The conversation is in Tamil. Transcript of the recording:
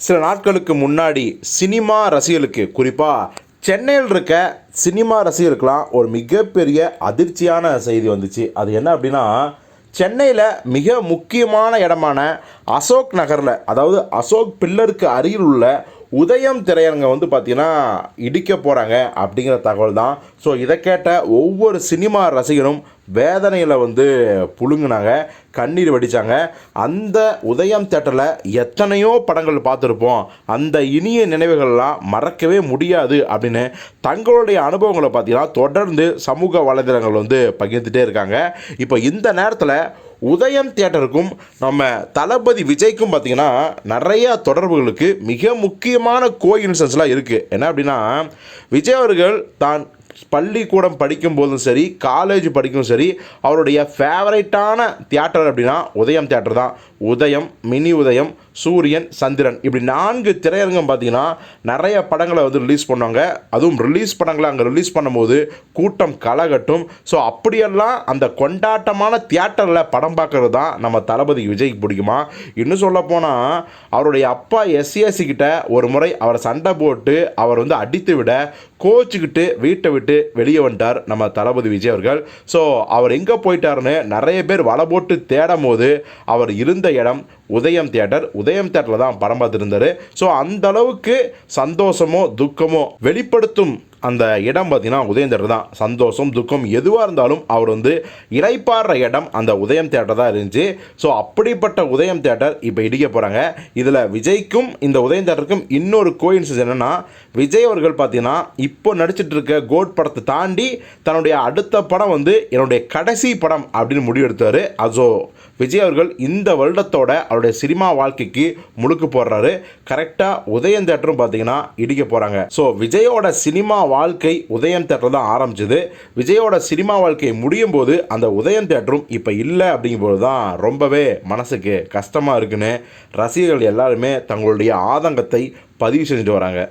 சில நாட்களுக்கு முன்னாடி சினிமா ரசிகர்களுக்கு குறிப்பாக சென்னையில் இருக்க சினிமா ரசிகர்களுக்கெலாம் ஒரு மிகப்பெரிய அதிர்ச்சியான செய்தி வந்துச்சு. அது என்ன அப்படின்னா சென்னையில் மிக முக்கியமான இடமான அசோக் நகரில் அதாவது அசோக் பில்லருக்கு அருகில் உள்ள உதயம் திரையரங்கை வந்து பார்த்திங்கன்னா இடிக்க போகிறாங்க அப்படிங்கிற தகவல் தான் ஸோ இதை கேட்ட ஒவ்வொரு சினிமா ரசிகரும் வேதனையில் வந்து புழுங்கினாங்க கண்ணீர் வடித்தாங்க அந்த உதயம் தேட்டரில் எத்தனையோ படங்கள் பார்த்துருப்போம். அந்த இனிய நினைவுகள்லாம் மறக்கவே முடியாது அப்படின்னு தங்களுடைய அனுபவங்களை பார்த்தீங்கன்னா தொடர்ந்து சமூக வலைதளங்கள் வந்து பகிர்ந்துட்டே இருக்காங்க. இப்போ இந்த நேரத்தில் உதயம் தியேட்டருக்கும் நம்ம தளபதி விஜய்க்கும் பார்த்திங்கன்னா நிறையா தொடர்புகளுக்கு மிக முக்கியமான கோயின்சன்ஸ்லாம் இருக்குது என்ன அப்படின்னா விஜய் அவர்கள் தான் பள்ளிக்கூடம் படிக்கும் போதும் சரி காலேஜ் படிக்கும் சரி அவருடைய ஃபேவரைட்டான தியேட்டர் அப்படின்னா உதயம் தியேட்டர் தான். உதயம் மினி உதயம் சூரியன் சந்திரன் இப்படி நான்கு திரையரங்கம் பார்த்தீங்கன்னா நிறைய படங்களை வந்து ரிலீஸ் பண்ணுவாங்க. அதுவும் ரிலீஸ் படங்களை அங்கே ரிலீஸ் பண்ணும்போது கூட்டம் கலகட்டும். ஸோ அப்படியெல்லாம் அந்த கொண்டாட்டமான தியேட்டரில் படம் பார்க்கறது தான் நம்ம தளபதி விஜய்க்கு பிடிக்குமா? இன்னும் சொல்ல போனால் அவருடைய அப்பா எஸ்சிஎஸ்சி கிட்ட ஒரு முறை அவரை சண்டை போட்டு அவர் வந்து அடித்து விட கோச்சுக்கிட்டு வீட்டை விட்டு வெளியே வந்துட்டார் நம்ம தளபதி விஜய் அவர்கள். ஸோ அவர் எங்கே போயிட்டாருன்னு நிறைய பேர் வலை போட்டு தேடும் போது அவர் இருந்த இடம் உதயம் தியேட்டர். உதயம் தியேட்டரில் தான் படம் பார்த்துருந்தாரு ஸோ அந்த அளவுக்கு சந்தோஷமோ துக்கமோ வெளிப்படுத்தும் அந்த இடம் பார்த்தீங்கன்னா உதயம் தேட்டர் தான். சந்தோஷம் துக்கம் எதுவாக இருந்தாலும் அவர் வந்து இளைப்பாடுற இடம் அந்த உதயம் தேட்டர் தான் இருந்துச்சு. ஸோ அப்படிப்பட்ட உதயம் தேட்டர் இப்போ இடிக்க போகிறாங்க இதில் விஜய்க்கும் இந்த உதயம் தேட்டருக்கும் இன்னொரு கோயின்சஸ் என்னென்னா விஜய் அவர்கள் பார்த்தீங்கன்னா இப்போ நடிச்சிட்டு இருக்க கோட் படத்தை தாண்டி தன்னுடைய அடுத்த படம் வந்து என்னுடைய கடைசி படம் அப்படின்னு முடிவெடுத்தார். அசோ விஜய் அவர்கள் இந்த வருடத்தோட அவருடைய சினிமா வாழ்க்கைக்கு முழுக்கு போடுறாரு. கரெக்டாக உதயம் தேட்டரும் பார்த்தீங்கன்னா இடிக்க போகிறாங்க ஸோ விஜயோட சினிமா வாழ்க்கை உதயம் தேட்டர் தான் ஆரம்பிச்சது. விஜயோட சினிமா வாழ்க்கை முடியும் போது அந்த உதயம் தேட்டரும் இப்போ இல்லை அப்படிங்கும்போது தான் ரொம்பவே மனசுக்கு கஷ்டமாக இருக்குன்னு ரசிகர்கள் எல்லாருமே தங்களுடைய ஆதங்கத்தை பதிவு செஞ்சுட்டு வராங்க.